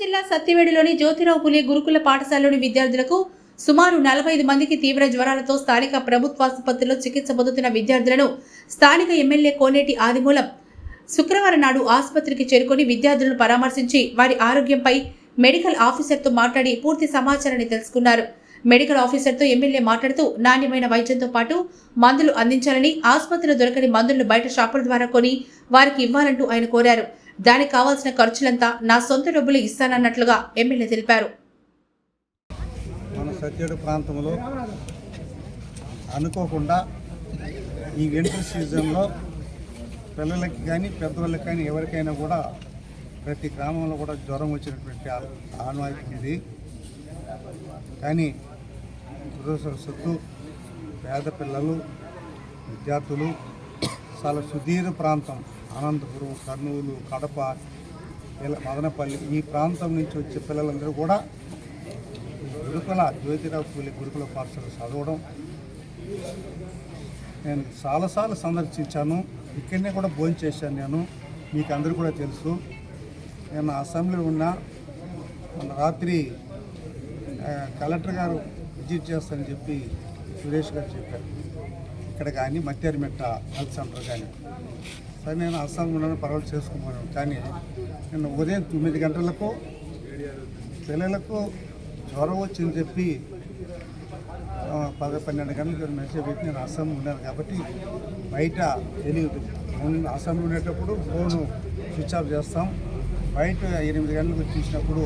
జిల్లా సత్యవేడులోని జ్యోతిరావు పులే గురుకుల పాఠశాలలోని విద్యార్థులకు సుమారు నలభై ఐదు మందికి తీవ్ర జ్వరాలతో స్థానిక ప్రభుత్వాసుపత్రిలో చికిత్స పొందుతున్న విద్యార్థులను స్థానిక ఎమ్మెల్యే కోనేటి ఆదిమూలం శుక్రవారం నాడు ఆసుపత్రికి చేరుకొని విద్యార్థులను పరామర్శించి వారి ఆరోగ్యంపై మెడికల్ ఆఫీసర్తో మాట్లాడి పూర్తి సమాచారాన్ని తెలుసుకున్నారు. మెడికల్ ఆఫీసర్తో ఎమ్మెల్యే మాట్లాడుతూ నాణ్యమైన వైద్యంతో పాటు మందులు అందించాలని ఆసుపత్రిలో దొరకని మందులను బయట షాపుల ద్వారా కొని వారికి ఇవ్వాలంటూ ఆయన కోరారు. దానికి కావాల్సిన ఖర్చులంతా నా సొంత డబ్బులు ఇస్తానన్నట్లుగా ఎమ్మెల్యే తెలిపారు. మన సత్యడు ప్రాంతంలో అనుకోకుండా ఈ వింటర్ సీజన్లో పిల్లలకి కానీ పెద్దవాళ్ళకి కానీ ఎవరికైనా కూడా ప్రతి గ్రామంలో కూడా జ్వరం వచ్చినటువంటి ఆనవాయితీ ఇది. కానీ దురదృష్టవశాత్తు పేద పిల్లలు విద్యార్థులు చాలా సుదీర్ఘ ప్రాంతం. అనంతపురం కర్నూలు కడప ఇలా మదనపల్లి ఈ ప్రాంతం నుంచి వచ్చే పిల్లలందరూ కూడా గురుకుల జ్యోతిరావు పూలి గురుకుల పాఠశాల చదవడం. నేను చాలాసార్లు సందర్శించాను. ఇక్కడనే కూడా భోజనం చేశాను నేను. మీకు అందరూ కూడా తెలుసు. నేను అసెంబ్లీలో ఉన్నా మన రాత్రి కలెక్టర్ గారు విజిట్ చేస్తానని చెప్పి సురేష్ గారు చెప్పారు. ఇక్కడ కానీ మత్యారిమెట్ట హెల్త్ సెంటర్ కానీ. సరే నేను అస్సాంలోనే పర్వాలేదు చేసుకున్నాను కానీ నేను ఉదయం తొమ్మిది గంటలకు పిల్లలకు జ్వరం వచ్చింది చెప్పి పది పన్నెండు గంటలకు మెసేజ్ పెట్టి నేను అస్సాం ఉన్నాను కాబట్టి బయట తెలియదు. అస్సాంలో ఉండేటప్పుడు ఫోను స్విచ్ ఆఫ్ చేస్తాం. బయట ఎనిమిది గంటలకు చూసినప్పుడు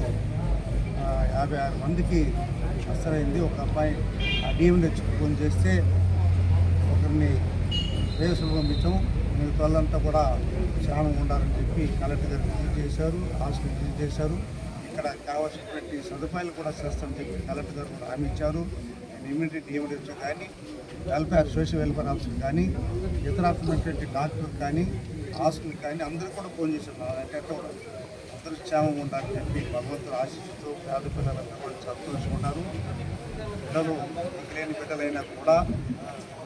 యాభై ఆరు మందికి అసలైంది ఒక అబ్బాయి ఆ డీఎం తెచ్చుకు ఫోన్ చేస్తే ఒకరిని రేసులు పంపించాము. మిగతా వాళ్ళంతా కూడా క్షేమం ఉండాలని చెప్పి కలెక్టర్ గారు విజిట్ చేశారు హాస్పిటల్ విజిట్ చేశారు ఇక్కడ కావాల్సినటువంటి సదుపాయాలు కూడా చేస్తామని చెప్పి కలెక్టర్ గారు కూడా హామీ ఇచ్చారు. ఇమ్యూనిటీ ఇవ్వడం కానీ వెల్ఫేర్ సోషల్ వెల్ఫేర్ ఆఫీసర్ కానీ ఇతరమైనటువంటి డాక్టర్ కానీ హాస్పిటల్ కానీ అందరూ కూడా ఫోన్ చేశారు. అంటే కూడా అందరూ క్షేమం ఉండాలని చెప్పి భగవంతుడు ఆశిస్తూ పేద పిల్లలందరూ కూడా సంతోషం పిల్లలు లేని బిడ్డలైనా కూడా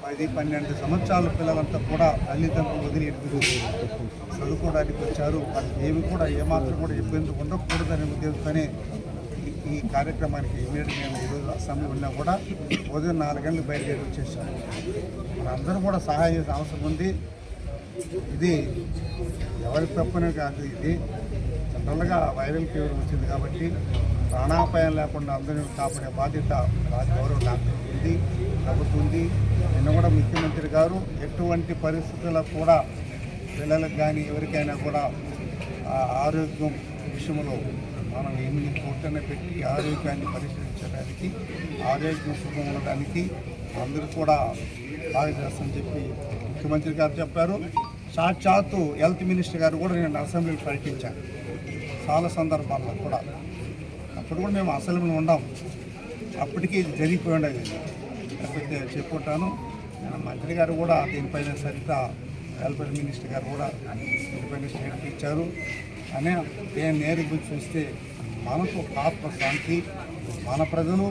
పది పన్నెండు సంవత్సరాల పిల్లలంతా కూడా తల్లిదండ్రులు వదిలి ఎప్పుడు చదువుకోవడానికి వచ్చారు. వాళ్ళకి ఏమి కూడా ఏమాత్రం కూడా ఇబ్బంది ఉండకూడదనే ఉద్దేశంతోనే ఈ- కార్యక్రమానికి ఇమీడియట్ మేము ఈరోజు అసెంబ్లీ ఉన్నా కూడా ఉదయం నాలుగు గంటలకు బయలుదేరి వచ్చేసాము మనందరూ కూడా సహాయం చేసే అవసరం ఉంది. ఇది ఎవరి తప్పనే కాదు ఇది. జనరల్గా వైరల్ ఫీవర్ వచ్చింది కాబట్టి ప్రాణాపాయం లేకుండా అందరినీ కాపాడే బాధ్యత రాజ గౌరవ డాక్టర్ ఉంది. తగ్గుతుంది నిన్న కూడా ముఖ్యమంత్రి గారు ఎటువంటి పరిస్థితుల్లో కూడా పిల్లలకు కానీ ఎవరికైనా కూడా ఆరోగ్యం విషయంలో మనం ఏమి కూటన పెట్టి ఆరోగ్యాన్ని పరిశీలించడానికి ఆరోగ్యం సుఖం ఉండడానికి అందరూ కూడా బాగా చేస్తామని చెప్పి ముఖ్యమంత్రి గారు చెప్పారు. సాక్షాత్తు హెల్త్ మినిస్టర్ గారు కూడా నేను అసెంబ్లీలో ప్రకటించాను చాలా సందర్భాల్లో కూడా. అప్పుడు కూడా మేము అసెంబ్లీలో ఉండాం. అప్పటికీ ఇది జరిగిపోయి ఉండేది. చెప్పుకుంటాను మంత్రి గారు కూడా దీనిపైన సరిగ్గా వెల్ఫేర్ మినిస్టర్ గారు కూడా దీనిపైన స్టేట్మెంట్ ఇచ్చారు. అని నేను నేరుగా చూస్తే మనకు ఆత్మ శాంతి మన ప్రజలు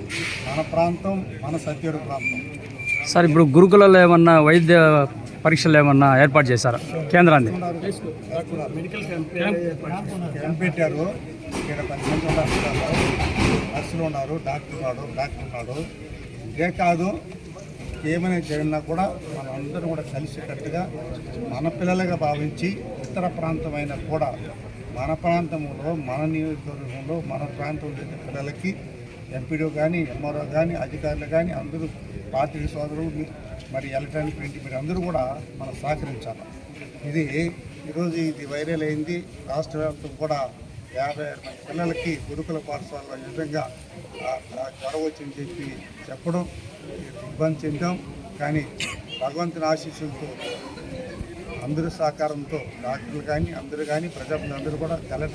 మన ప్రాంతం మన సత్యుడు ప్రాంతం. సార్ ఇప్పుడు గురుకులలో ఏమన్నా వైద్య పరీక్షలు ఏమన్నా ఏర్పాటు చేశారా కేంద్రాన్ని? మెడికల్ క్యాంప్ పెట్టారు. ఇక్కడ పది మంది ఉన్నారు. నర్సులు ఉన్నారు. డాక్టర్ ఉన్నాడు డాక్టర్ ఉన్నాడు ఇదే కాదు ఏమైనా జరిగినా కూడా మనందరం కూడా కలిసికట్టుగా మన పిల్లలుగా భావించి ఇతర ప్రాంతమైన కూడా మన ప్రాంతంలో మన నియోజకవర్గంలో మన ప్రాంతంలో పిల్లలకి ఎంపీడీ కానీ ఎంఆర్ఓ కానీ అధికారులు కానీ అందరూ పార్టీ సోదరులు మరి ఎలక్ట్రానిక్ ప్రింట్ మీరు అందరూ కూడా మనం సహకరించాలి. ఇది ఈరోజు ఇది వైరల్ అయింది రాష్ట్ర వ్యాప్తం కూడా యాభై ఆరు మంది పిల్లలకి గురుకుల పాఠశాలలో ఈ విధంగా ఆ, జ్వరం చెప్పి చెప్పడం ఇబ్బంది చెందాం. కానీ భగవంతుని ఆశీస్సులతో అందరి సహకారంతో డాక్టర్లు కానీ అందరూ కానీ ప్రజలందరూ కూడా కలెక్టర్